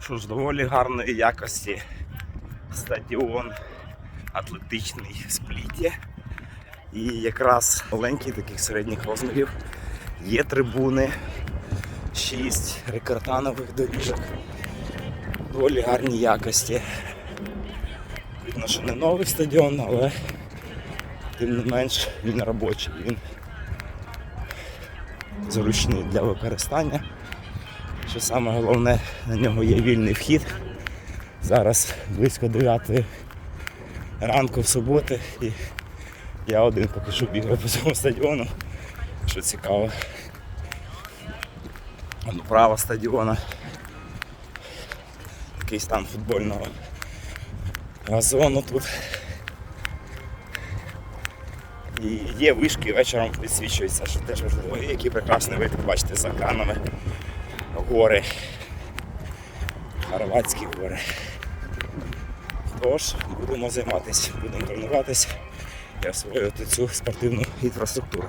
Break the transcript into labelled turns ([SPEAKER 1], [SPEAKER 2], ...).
[SPEAKER 1] Що ж, доволі гарної якості стадіон атлетичний в спліті. І якраз маленький таких середніх розмірів. Є трибуни, 6 рекортанових доріжок. Доволі гарні якості. Видно, що не новий стадіон, але тим не менш він робочий, він зручний для використання. Що саме головне, на нього є вільний вхід. Зараз близько 9 ранку в суботи і я один поки що бігаю по цьому стадіону. Що цікаво. Право стадіона. Такий стан футбольного газону тут. І є вишки вечором підсвічуються, що теж важливо. Який прекрасний вид, бачите, за екранами гори. Хорватські гори. Тож, будемо займатися, будемо тренуватися і освоювати цю спортивну інфраструктуру.